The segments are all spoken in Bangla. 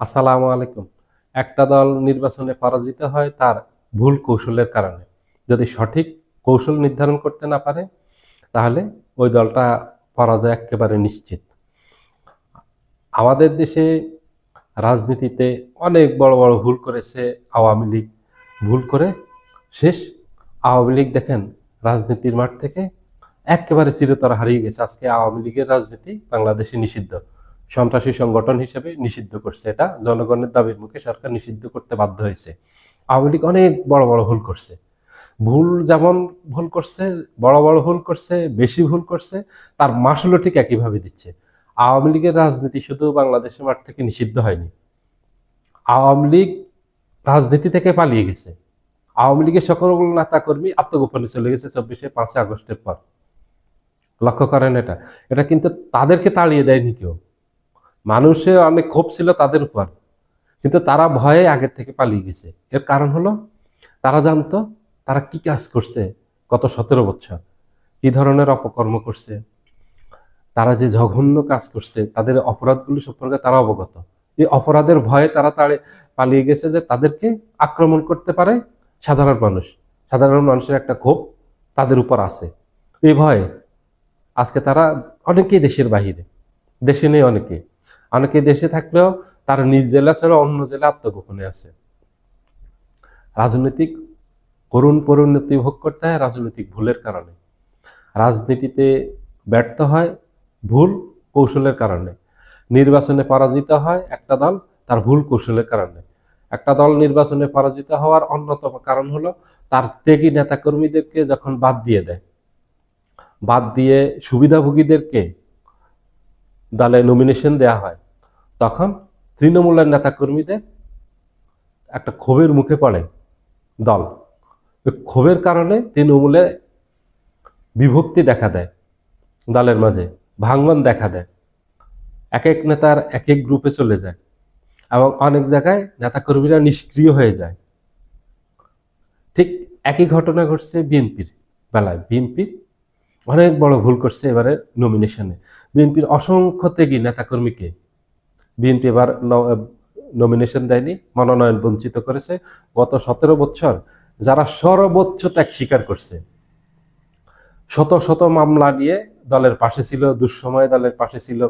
আসসালামু আলাইকুম। একটা দল নির্বাচনে পরাজিত হয় তার ভুল কৌশলের কারণে। যদি সঠিক কৌশল নির্ধারণ করতে না পারে, তাহলে ওই দলটা পরাজয় একেবারে নিশ্চিত। আমাদের দেশে রাজনীতিতে অনেক বড় বড় ভুল করেছে আওয়ামী লীগ। ভুল করে শেষ আওয়ামী লীগ দেখেন রাজনীতির মাঠ থেকে একেবারে চিরতর হারিয়ে গেছে। আজকে আওয়ামী লীগের রাজনীতি বাংলাদেশে নিষিদ্ধ। সন্ত্রাসী সংগঠন হিসেবে নিষিদ্ধ করছে এটা। জনগণের দাবির মুখে সরকার নিষিদ্ধ করতে বাধ্য হয়েছে। আওয়ামী লীগ অনেক বড় বড় ভুল করছে। ভুল যেমন ভুল করছে, বড় বড় ভুল করছে, বেশি ভুল করছে, তার মাসুলও ঠিক একইভাবে দিচ্ছে। আওয়ামী লীগের রাজনীতি শুধু বাংলাদেশের মাঠ থেকে নিষিদ্ধ হয়নি। আওয়ামী লীগ রাজনীতি থেকে পালিয়ে গেছে। আওয়ামী লীগের সকল নেতা কর্মী আত্মগোপনে চলে গেছে চব্বিশে পাঁচই আগস্টের পর। লক্ষ্য করেন এটা। এটা কিন্তু তাদেরকে তাড়িয়ে দেয়নি কেউ। মানুষের অনেক ক্ষোভ ছিল তাদের উপর। কিন্তু তারা ভয়ে আগের থেকে পালিয়ে গেছে। এর কারণ হলো, তারা জানতো, তারা কি কাজ করছে গত সতেরো বছর, কি ধরনের অপকর্ম করছে, তারা যে জঘন্য কাজ করছে, তাদের অপরাধগুলি সম্পর্কে তারা অবগত। এই অপরাধের ভয়ে তারা তাড়ে পালিয়ে গেছে যে তাদেরকে আক্রমণ করতে পারে সাধারণ মানুষ। সাধারণ মানুষের একটা ক্ষোভ তাদের উপর আছে। এই ভয়ে আজকে তারা অনেকেই দেশের বাহিরে, দেশে নেই অনেকে। অনেকে দেশে থাকলেও তার নিজ জেলা ছাড়া অন্য জেলা আত্মগোপনে আছে। রাজনৈতিক করুণ পরিণতি ভোগ করতে হয় রাজনৈতিক ভুলের কারণে। রাজনীতিতে ব্যর্থ হয় ভুল কৌশলের কারণে। নির্বাচনে পরাজিত হয় একটা দল তার ভুল কৌশলের কারণে। একটা দল নির্বাচনে পরাজিত হওয়ার অন্যতম কারণ হলো তার ত্যাগী নেতাকর্মীদেরকে যখন বাদ দিয়ে দেয়। বাদ দিয়ে সুবিধাভোগীদেরকে দলে নমিনেশন দেয়া হয়। তখন তৃণমূলের নেতাকর্মীদের একটা ক্ষোভের মুখে পড়ে দল। ক্ষোভের কারণে তৃণমূলে বিভক্তি দেখা দেয় দলের মাঝে ভাঙ্গন দেখা দেয়। এক এক নেতার এক এক গ্রুপে চলে যায় এবং অনেক জায়গায় নেতাকর্মীরা নিষ্ক্রিয় হয়ে যায়। ঠিক একই ঘটনা ঘটছে বিএনপির বেলায়। বিএনপির অনেক বড় ভুল করছে এবারে নমিনেশনে বিএনপির অসংখ্য ত্যাগী নেতাকর্মীকে বিএনপি এবার নমিনেশন দেয়নি, মনোনয়ন বঞ্চিত করেছে। গত সতেরো বছর যারা সর্বোচ্চ ত্যাগ স্বীকার করছে, শত শত মামলা নিয়ে দলের পাশে ছিল, দুঃসময় দলের পাশে ছিল।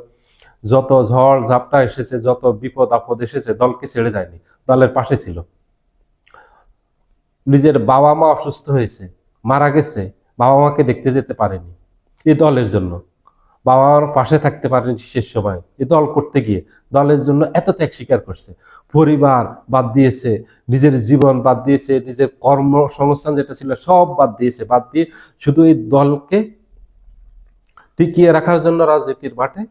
যত ঝড় ঝাপটা এসেছে, যত বিপদ আপদ এসেছে, দলকে ছেড়ে যায়নি, দলের পাশে ছিল। নিজের বাবা মা অসুস্থ হয়েছে, মারা গেছে বাবা মাকে দেখতে যেতে পারেনি। এই দলের জন্য। বাবা মার পাশে থাকতে পারেনি শেষ সময়। এ দল করতে গিয়ে দলের জন্য এত ত্যাগ স্বীকার করছে। পরিবার বাদ দিয়েছে, নিজের জীবন বাদ দিয়েছে, নিজের কর্মসংস্থান যেটা ছিল সব বাদ দিয়েছে। বাদ দিয়ে শুধু এই দলকে টিকিয়ে রাখার জন্য রাজনীতির মাঠে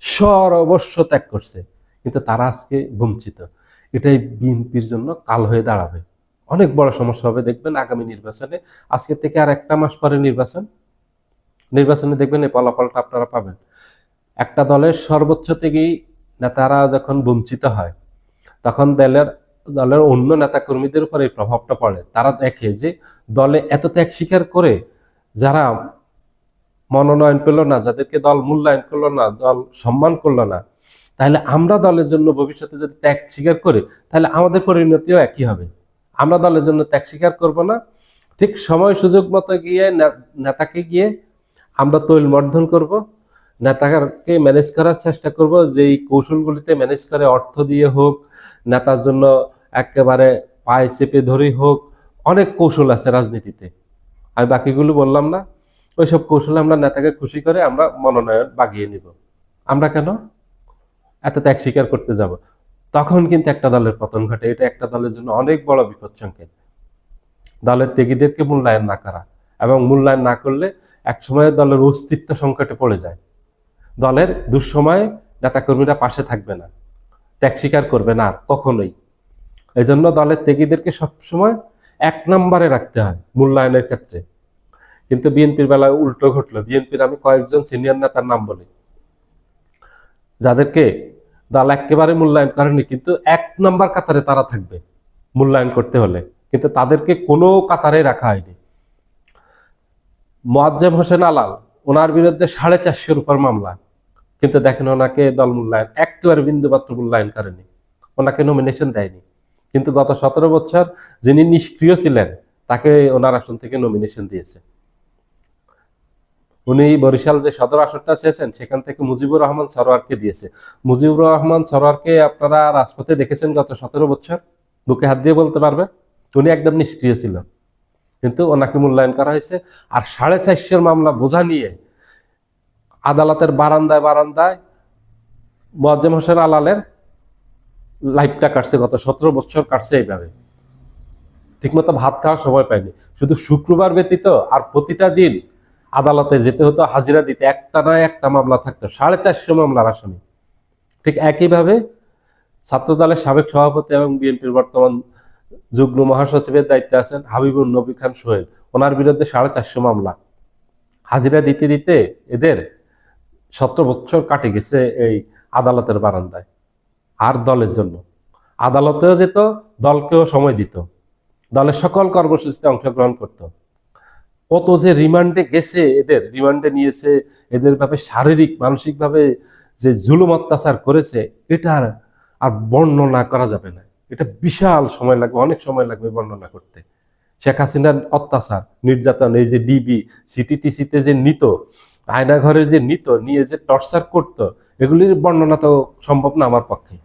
সর্বস্ব ত্যাগ করছে। কিন্তু তারা আজকে বঞ্চিত এটাই বিএনপির জন্য কাল হয়ে দাঁড়াবে। অনেক বড় সমস্যা হবে, দেখবেন আগামী নির্বাচনে। আজকে থেকে আর একটা মাস পরে নির্বাচন। নির্বাচনে দেখবেন এই ফলাফলটা আপনারা পাবেন। একটা দলের সর্বোচ্চ থেকেই নেতারা যখন বঞ্চিত হয়, তখন দলের দলের অন্য নেতাকর্মীদের উপর এই প্রভাবটা পড়ে। তারা দেখে যে দলে এত ত্যাগ স্বীকার করে যারা মনোনয়ন পেল না, যাদেরকে দল মূল্যায়ন করল না, দল সম্মান করল না, তাহলে আমরা দলের জন্য ভবিষ্যতে যদি ত্যাগ স্বীকার করি, তাহলে আমাদের পরিণতিও একই হবে। আমরা দলের জন্য ত্যাগ স্বীকার করব না। ঠিক সময় সুযোগ মতো গিয়ে নেতাকে গিয়ে আমরা তৈল মর্ধন করব। নেতাকে ম্যানেজ করার চেষ্টা করব, যেই কৌশলগুলিতে ম্যানেজ করে অর্থ দিয়ে হোক, নেতার জন্য একেবারে পায়ে চেপে ধরেই হোক, অনেক কৌশল আছে রাজনীতিতে। আমি বাকিগুলো বললাম না। ওইসব কৌশলে আমরা নেতাকে খুশি করে আমরা মনোনয়ন বাগিয়ে নিব। আমরা কেন? এত ত্যাগ স্বীকার করতে যাব। তখন কিন্তু একটা দলের পতন ঘটে। এটা একটা দলের জন্য অনেক বড় বিপদ সংকেত। দলের ত্যাগীদেরকে মূল্যায়ন না করা এবং মূল্যায়ন না করলে এক সময় দলের অস্তিত্ব সংকটে পড়ে যায়। দলের দুঃসময়ে নেতাকর্মীরা পাশে থাকবে না। ত্যাগ স্বীকার করবে না কখনোই। এই জন্য দলের ত্যাগীদেরকে সবসময় এক নম্বরে রাখতে হয় মূল্যায়নের ক্ষেত্রে। কিন্তু বিএনপির বেলায় উল্টো ঘটলো। বিএনপির আমি কয়েকজন সিনিয়র নেতার নাম বলি। যাদেরকে দল একেবারে মূল্যায়ন করেনি কিন্তু এক নম্বর কাতারে তারা থাকবে মূল্যায়ন করতে হলে। কিন্তু তাদেরকে কোনো কাতারে রাখা হয়নি। মোয়াজ্জেম হোসেন আলাল, ওনার বিরুদ্ধে সাড়ে চারশোর উপর মামলা। কিন্তু দেখেন ওনাকে দল মূল্যায়ন, একেবারে বিন্দুমাত্র মূল্যায়ন করেনি ওনাকে নমিনেশন দেয়নি। কিন্তু গত সতেরো বছর যিনি নিষ্ক্রিয় ছিলেন, তাকে ওনার আসন থেকে নমিনেশন দিয়েছে। উনি বরিশাল যে সদর আসনটা চেয়েছেন, সেখান থেকে মুজিবুর রহমান সরোয়ারকে দিয়েছে। মুজিবুর রহমান সরোয়ারকে আপনারা রাজপথে দেখেছেন গত সতেরো বছর? বুকে হাত দিয়ে বলতে পারবেন? উনি একদম নিষ্ক্রিয় ছিল কিন্তু ওনাকে মূল্যায়ন করা হয়েছে। আর সাড়ে চারশোর মামলা বোঝা নিয়ে আদালতের বারান্দায় বারান্দায় মোয়াজ্জেম হোসেন আলালের লাইফটা কাটছে, গত সতেরো বছর কাটছে এইভাবে। ঠিকমতো ভাত খাওয়ার সময় পায়নি। শুধু শুক্রবার ব্যতীত আর প্রতিটা দিন আদালতে যেতে হতো, হাজিরা দিতে। একটা না একটা মামলা থাকতো, সাড়ে চারশো মামলার আসামি। ঠিক একইভাবে ছাত্রদলের সাবেক সভাপতি এবং বিএনপির বর্তমান যুগ্ম মহাসচিবের দায়িত্বে আছেন হাবিবুর নবী খান সোহেল। ওনার বিরুদ্ধে সাড়ে চারশো মামলা। হাজিরা দিতে দিতে এদের সতেরো বছর কাটে গেছে এই আদালতের বারান্দায়, আর দলের জন্য। আদালতেও যেত, দলকেও সময় দিত। দলের সকল কর্মসূচিতে অংশগ্রহণ করত। কত যে রিমান্ডে গেছে এদের রিমান্ডে নিয়েছে, এদের ভাবে শারীরিক মানসিকভাবে যে জুলুম অত্যাচার করেছে, এটা আর আর বর্ণনা করা যাবে না। এটা বিশাল সময় লাগবে, অনেক সময় লাগবে বর্ণনা করতে। শেখ হাসিনার অত্যাচার, নির্যাতন, এই যে ডিবি সিটিটিসিতে যে নিত, আয়নাঘরে যে নিত, নিয়ে যে টর্চার করত, এগুলির বর্ণনা তো সম্ভব না আমার পক্ষে।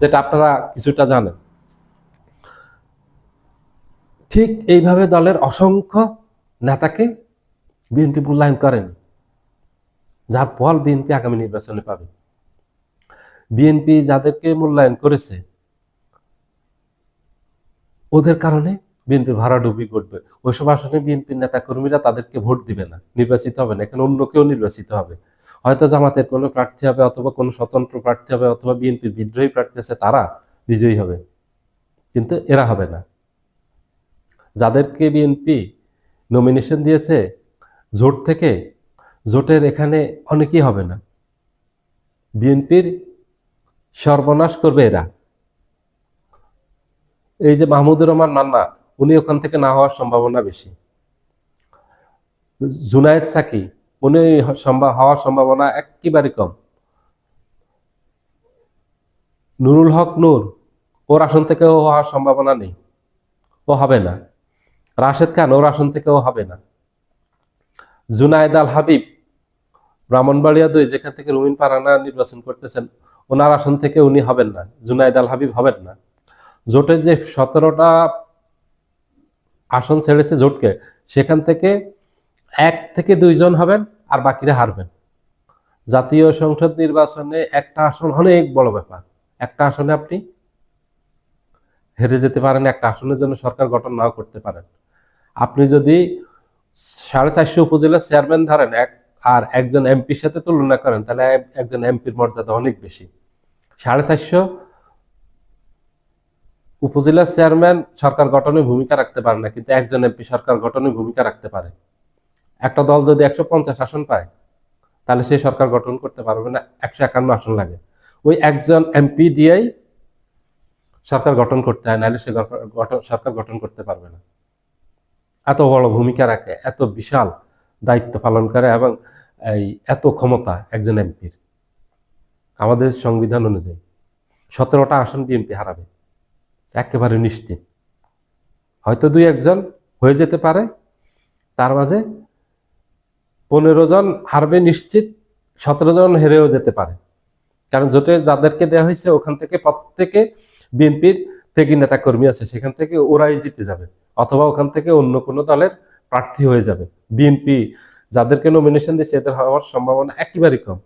যেটা আপনারা কিছুটা জানেন। ঠিক এইভাবে দলের অসংখ্য নেতাকে বিএনপি মূল্যায়ন করেন, যার ফল বিএনপি আগামী নির্বাচনে পাবে। বিএনপি যাদেরকে মূল্যায়ন করেছে, ওদের কারণে বিএনপি ভাড়াডুবি ঘটবে ওইসব আসনে বিএনপির নেতা কর্মীরা তাদেরকে ভোট দিবে না, নির্বাচিত হবে না, এখানে অন্য কেউ নির্বাচিত হবে। হয়তো জামাতের কোনো প্রার্থী হবে অথবা কোনো স্বতন্ত্র প্রার্থী হবে অথবা বিএনপির বিদ্রোহী প্রার্থী আছে, তারা বিজয়ী হবে। কিন্তু এরা হবে না। যাদেরকে বিএনপি নমিনেশন দিয়েছে, জোট থেকে জোটের এখানে অনেকেই হবে না। বিএনপির সর্বনাশ করবে এরা। এই যে মাহমুদুর রহমান মান্না, উনি ওখান থেকে না হওয়ার সম্ভাবনা বেশি। জুনায়েদ সাকি, উনি হওয়ার সম্ভাবনা একেবারে কম। নুরুল হক নূর, ওর আসন থেকেও হওয়ার সম্ভাবনা নেই। ও হবে না। রাশেদ খান ওর আসন থেকেও হবে না। জুনায়েদ আল হাবিব, ব্রাহ্মণবাড়িয়া দুই, যেখান থেকে রুমিন পারানা নির্বাচন করতেছেন, ওনার আসন থেকে উনি হবেন না, জুনায়েদ আল হাবিব হবেন না। জোটের যে সতেরোটা আসন ছেড়েছে জোটকে, সেখান থেকে এক থেকে দুইজন হবেন আর বাকিরা হারবেন। জাতীয় সংসদ নির্বাচনে একটা আসন অনেক বড় ব্যাপার। একটা আসনে আপনি হেরে যেতে পারেন, একটা আসনের জন্য সরকার গঠন নাও করতে পারেন। আপনি যদি সাড়ে চারশো উপজেলার চেয়ারম্যান ধরেন, এক আর একজন এমপির সাথে তুলনা করেন, তাহলে একজন এমপির মর্যাদা অনেক বেশি। সাড়ে চারশো উপজেলার চেয়ারম্যান সরকার গঠনে ভূমিকা রাখতে পারে না, কিন্তু একজন এমপি সরকার গঠনে ভূমিকা রাখতে পারে। একটা দল যদি একশো পঞ্চাশ আসন পায়, তাহলে সে সরকার গঠন করতে পারবে না, একশো একান্ন আসন লাগে। ওই একজন এমপি দিয়েই সরকার গঠন করতে হয়, নাহলে সে গঠন, সরকার গঠন করতে পারবে না। এত বড় ভূমিকা রাখে, এত বিশাল দায়িত্ব পালন করে এবং এই এত ক্ষমতা একজন এমপির। আমাদের সংবিধান অনুযায়ী সতেরোটা আসন বিএনপি হারাবে, একেবারে নিশ্চিত। হয়তো দুই একজন হয়ে যেতে পারে, তার মাঝে পনেরো জন হারবে নিশ্চিত, সতেরো জন হেরেও যেতে পারে। কারণ জোটের যাদেরকে দেওয়া হয়েছে, ওখান থেকে প্রত্যেকে বিএনপির থেকে নেতা কর্মী আছে, সেখান থেকে ওরাই জিতে যাবে। অথবা ওখান থেকে অন্য কোনো দলের প্রার্থী হয়ে যাবে। বিএনপি যাদেরকে নমিনেশন দিয়েছে, এদের হওয়ার সম্ভাবনা একেবারেই কম।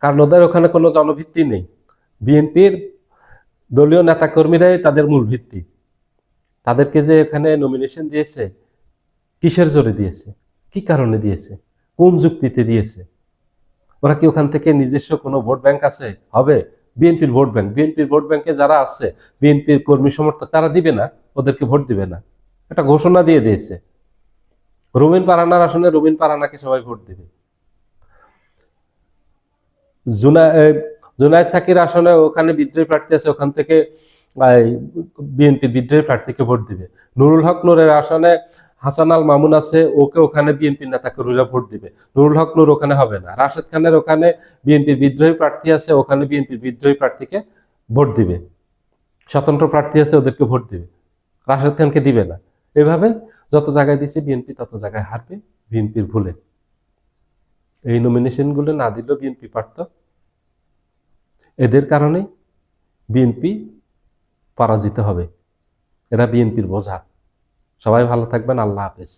কারণ ওদের ওখানে কোনো জনভিত্তি নেই। বিএনপির দলীয় নেতাকর্মীরাই তাদের মূল ভিত্তি। তাদেরকে যে এখানে নমিনেশন দিয়েছে, কিসের জোরে দিয়েছে? কি কারণে দিয়েছে? কোন যুক্তিতে দিয়েছে? ওরা কি ওখান থেকে নিজস্ব কোনো ভোট ব্যাংক আছে? হবে? বিএনপির ভোট ব্যাংক। বিএনপির ভোট ব্যাংকে যারা আছে, বিএনপির কর্মী সমর্থক, তারা দিবে না, ওদেরকে ভোট দিবে না। একটা ঘোষণা দিয়ে দিয়েছে। রুমিন পারানার আসনে রুমিন পারানাকে সবাই ভোট দিবে। জুনা জুনায়দ সাকির আসনে ওখানে বিদ্রোহী প্রার্থী আছে, ওখান থেকে বিএনপির বিদ্রোহী প্রার্থীকে ভোট দিবে। নুরুল হক নুরের আসনে হাসান আল মামুন আছে, ওকে ওখানে বিএনপির নেতা কর্মীরা ভোট দিবে। নুরুল হক নূর ওখানে হবে না। রাশেদ খানের ওখানে বিএনপির বিদ্রোহী প্রার্থী আছে, ওখানে বিএনপির বিদ্রোহী প্রার্থীকে ভোট দিবে। স্বতন্ত্র প্রার্থী আছে, ওদেরকে ভোট দিবে। রাশেদ খানকে দিবে না। এভাবে যত জায়গায় দিছে বিএনপি তত জায়গায় হারবে বিএনপির ভুলে। এই নমিনেশনগুলো না দিলেও বিএনপি পারত। এদের কারণে বিএনপি পরাজিত হবে। এরা বিএনপির বোঝা। সবাই ভালো থাকবেন। আল্লাহ হাফেজ।